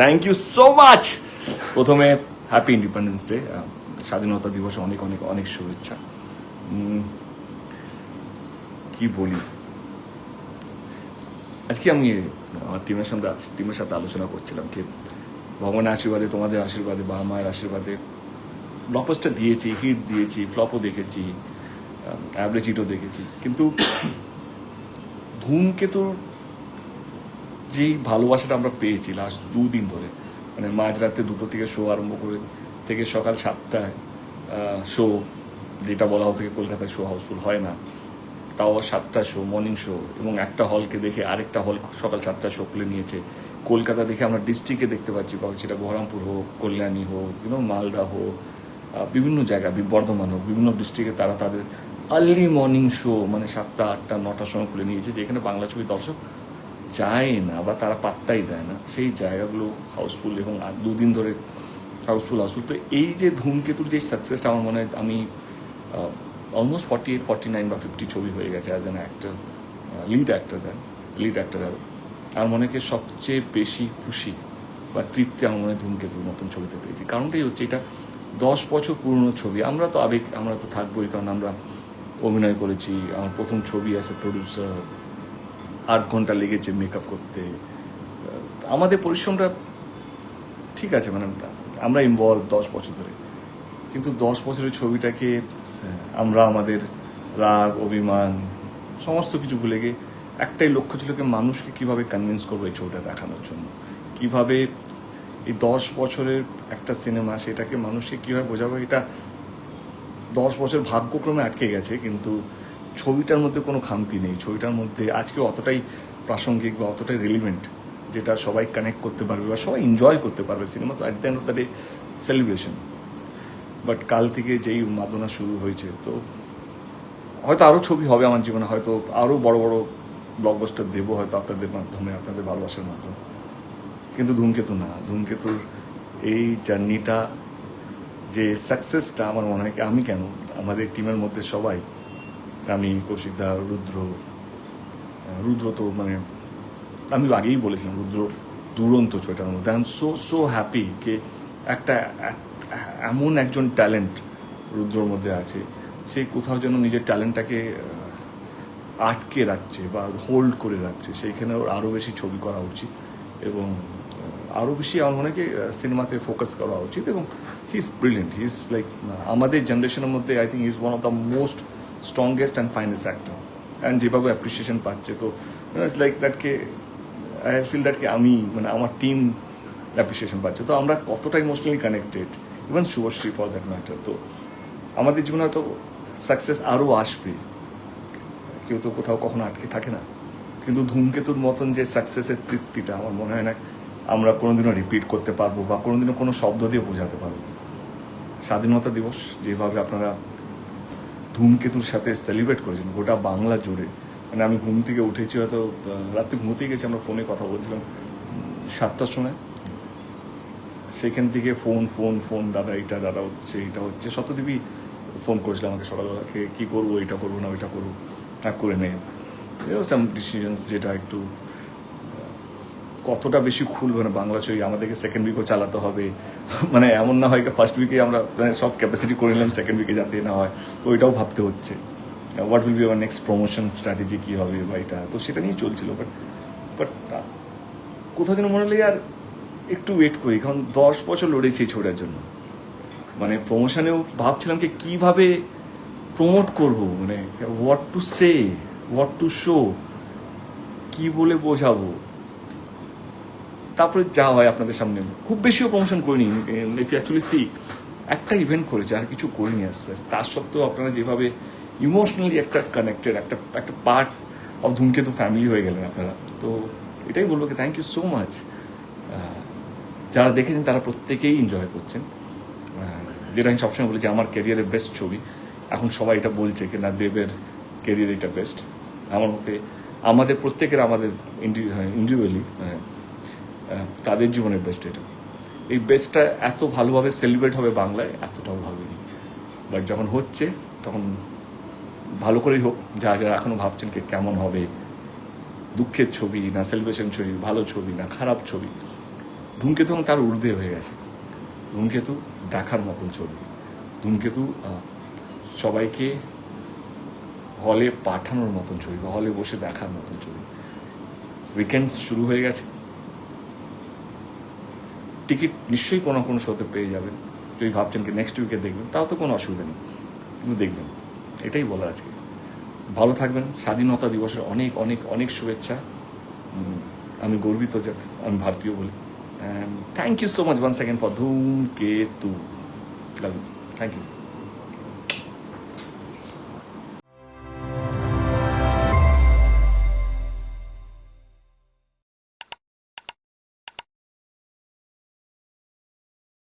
Thank you so much প্রথমে happy independence day স্বাধীনতা দিবসে অনেক অনেক অনেক শুভেচ্ছা। কি বলি? আজকে আমি, আমার টিমের সাথে টিমের সাথে আলোচনা করছিলাম কি, ভগবানের আশীর্বাদে, তোমাদের আশীর্বাদে বাবা মায়ের আশীর্বাদে ব্লকবাস্টার দিয়েছি হিট দিয়েছি ফ্লপও দেখেছি অ্যাভারেজ হিটও দেখেছি। কিন্তু ধূমকেতুর যেই ভালোবাসাটা আমরা পেয়েছি লাস্ট দুদিন ধরে মানে মাঝরাতে দুটো থেকে শো আরম্ভ করে থেকে সকাল সাতটায় শো যেটা বলা হতো কলকাতায় শো হাউসফুল হয় না, তাও সাতটা শো মর্নিং শো এবং একটা হলকে দেখে আরেকটা হল সকাল সাতটা শো খুলে নিয়েছে। কলকাতা দেখে আমরা ডিস্ট্রিক্টে দেখতে পাচ্ছি সেটা বহরমপুর হোক, কল্যাণী হোক ইউনো মালদা হোক বিভিন্ন জায়গা বর্ধমান হোক, বিভিন্ন ডিস্ট্রিক্টে তারা তাদের আর্লি মর্নিং শো মানে সাতটা, আটটা, নটার সময় খুলে নিয়েছে, যেখানে বাংলা ছবি দর্শক যায় না বা তারা পাত্তাই দেয় না। সেই জায়গাগুলো হাউসফুল এবং আর দুদিন ধরে হাউসফুল হাউসফুল তো এই যে ধূমকেতুর যে সাকসেসটা আমার মনে হয় আমি almost forty eight forty nine বা ফিফটি ছবি হয়ে গেছে as an actor lead actor then lead actor আর মনে হয় সবচেয়ে বেশি খুশি বা তৃপ্তি আমার মনে হয় ধূমকেতুর মতন ছবিতে পেয়েছি। কারণটাই হচ্ছে এটা দশ বছর পুরনো ছবি। আমরা তো আবেগ, আমরা তো থাকবোই, কারণ আমরা অভিনয় করেছি। আমার প্রথম ছবি অ্যাজ এ প্রডিউসার আট ঘণ্টা লেগেছে মেকআপ করতে। আমাদের পরিশ্রমটা ঠিক আছে মানে আমরা ইনভলভ দশ বছর ধরে। কিন্তু দশ বছরের ছবিটাকে আমরা আমাদের রাগ, অভিমান, সমস্ত কিছু ভুলে গিয়ে একটাই লক্ষ্য ছিল কি মানুষকে কীভাবে কনভিন্স করব এই ছবিটা দেখানোর জন্য। কীভাবে এই দশ বছরের একটা সিনেমা সেটাকে মানুষকে কীভাবে বোঝাবো, এটা দশ বছর ভাগ্যক্রমে আটকে গেছে। কিন্তু ছবিটার মধ্যে কোনো খামতি নেই। ছবিটার মধ্যে আজকে অতটাই প্রাসঙ্গিক বা অতটাই রিলিভেন্ট যেটা সবাই কানেক্ট করতে পারবে বা সবাই এনজয় করতে পারবে। সিনেমা তো at the end of celebration but কাল থেকে যেই উন্মাদনা শুরু হয়েছে, তো হয়তো আরও ছবি হবে আমার জীবনে, হয়তো আরও বড় বড় ব্লকবাস্টার দেবো হয়তো আপনাদের মাধ্যমে, আপনাদের ভালোবাসার মাধ্যমে। কিন্তু ধূমকেতু না। ধূমকেতুর এই জার্নিটা যে সাকসেসটা আমার মনে হয়, আমি কেন? আমাদের টিমের মধ্যে সবাই আমি কৌশিক দা রুদ্র রুদ্র তো মানে আমি আগেই বলেছিলাম, রুদ্র দুরন্ত ছবিটার মধ্যে। I am so so happy কে একটা এমন একজন ট্যালেন্ট রুদ্রর মধ্যে আছে, সে কোথাও যেন নিজের ট্যালেন্টটাকে আটকে রাখছে বা হোল্ড করে রাখছে। সেইখানে ওর আরও বেশি ছবি করা উচিত এবং আরও বেশি আমার মনে হয় সিনেমাতে ফোকাস করা উচিত এবং he is brilliant he is like আমাদের জেনারেশনের মধ্যে I think is one of the most strongest and finest actor and যেভাবে অ্যাপ্রিসিয়েশন পাচ্ছে। তো ইটস লাইক দ্যাটকে আই ফিল দ্যাটকে আমি মানে আমার টিম অ্যাপ্রিসিয়েশন পাচ্ছে। তো আমরা কতটা emotionally connected even Subhashree for that matter তো, আমাদের জীবনে হয়তো সাকসেস আরও আসবে। কেউ তো কোথাও কখনো আটকে থাকে না। কিন্তু ধূমকেতুর মতন যে সাকসেসের তৃপ্তিটা আমার মনে হয় না আমরা কোনোদিনও রিপিট করতে পারব বা কোনোদিনও কোনো শব্দ দিয়ে বোঝাতে পারব। স্বাধীনতা দিবস, যেভাবে আপনারা ধূমকেতুর সাথে সেলিব্রেট করেছেন গোটা বাংলা জুড়ে। মানে আমি ঘুম থেকে উঠেছি হয়তো রাত্রে ঘুমোতেই গেছি, আমরা ফোনে কথা বলছিলাম সাতটার সময়। সেখান থেকে ফোন ফোন ফোন দাদা এটা দাদা হচ্ছে এটা হচ্ছে। সত্যদেবী ফোন করেছিল আমাকে সকালবেলা, কে করব এটা করব না, ওইটা করব। এক করে নে সাম ডিসিশনস যেটা একটু কতটা বেশি খুলবে না বাংলা ছবি? আমাদেরকে সেকেন্ড উইকও চালাতে হবে। মানে এমন না হয় ফার্স্ট উইকে আমরা মানে সব ক্যাপাসিটি করে নিলাম সেকেন্ড উইকে যাতে না হয়। তো ওইটাও ভাবতে হচ্ছে। What will be our next promotion strategy কী হবে বা এটা? তো সেটা নিয়ে চলছিল বাট বাট কোথাও যেন মনে হলো আর একটু ওয়েট করি, কারণ দশ বছর লড়েছি এই ছবিটার জন্য। মানে প্রমোশনেও ভাবছিলাম কি কীভাবে প্রমোট করব? মানে what to say what to show কি বলে বোঝাবো? তারপরে যা হয় আপনাদের সামনে। খুব বেশিও প্রমোশন করিনি। ইফ অ্যাকচুয়ালি সি একটা ইভেন্ট করেছে, আর কিছু করিনি আস্তে তার সত্ত্বেও আপনারা যেভাবে ইমোশনালি একটা কানেক্টেড একটা একটা পার্ট অফ ধূমকেতু ফ্যামিলি হয়ে গেলেন আপনারা। তো এটাই বলব কি থ্যাংক ইউ সো মাচ যারা দেখেছেন, তারা প্রত্যেকেই এনজয় করছেন। যেটা আমি সবসময় বলেছি আমার ক্যারিয়ারের বেস্ট ছবি। এখন সবাই এটা বলছে কি, না, দেবের ক্যারিয়ার এটা বেস্ট আমার মতে, আমাদের, প্রত্যেকের আমাদের ইন্ডিভিজুয়ালি তাদের জীবনের বেস্ট এটা। এই বেস্টটা এত ভালোভাবে সেলিব্রেট হবে বাংলায়, এতটাও ভাবেনি। বাট যখন হচ্ছে, তখন ভালো করেই হোক, যা যারা এখনও ভাবছেন কি কেমন হবে, দুঃখের ছবি না সেলিব্রেশন ছবি, ভালো ছবি না খারাপ ছবি, ধূমকেতু এবং তার ঊর্ধ্বে হয়ে গেছে। ধূমকেতু দেখার মতন ছবি। ধূমকেতু সবাইকে হলে পাঠানোর মতন ছবি বা হলে বসে দেখার মতন ছবি। উইকেন্ডস শুরু হয়ে গেছে। টিকিট নিশ্চয়ই কোনো কোনো শোতে পেয়ে যাবেন যদি ভাবছেন কি নেক্সট উইকে দেখবেন, তাও তো কোনো অসুবিধা নেই। কিন্তু দেখবেন, এটাই বলার আজকে। ভালো থাকবেন, স্বাধীনতা দিবসের অনেক অনেক অনেক শুভেচ্ছা। আমি গর্বিত যে আমি ভারতীয় বলি। Thank you so much one second for ধুম কে তু। Love thank you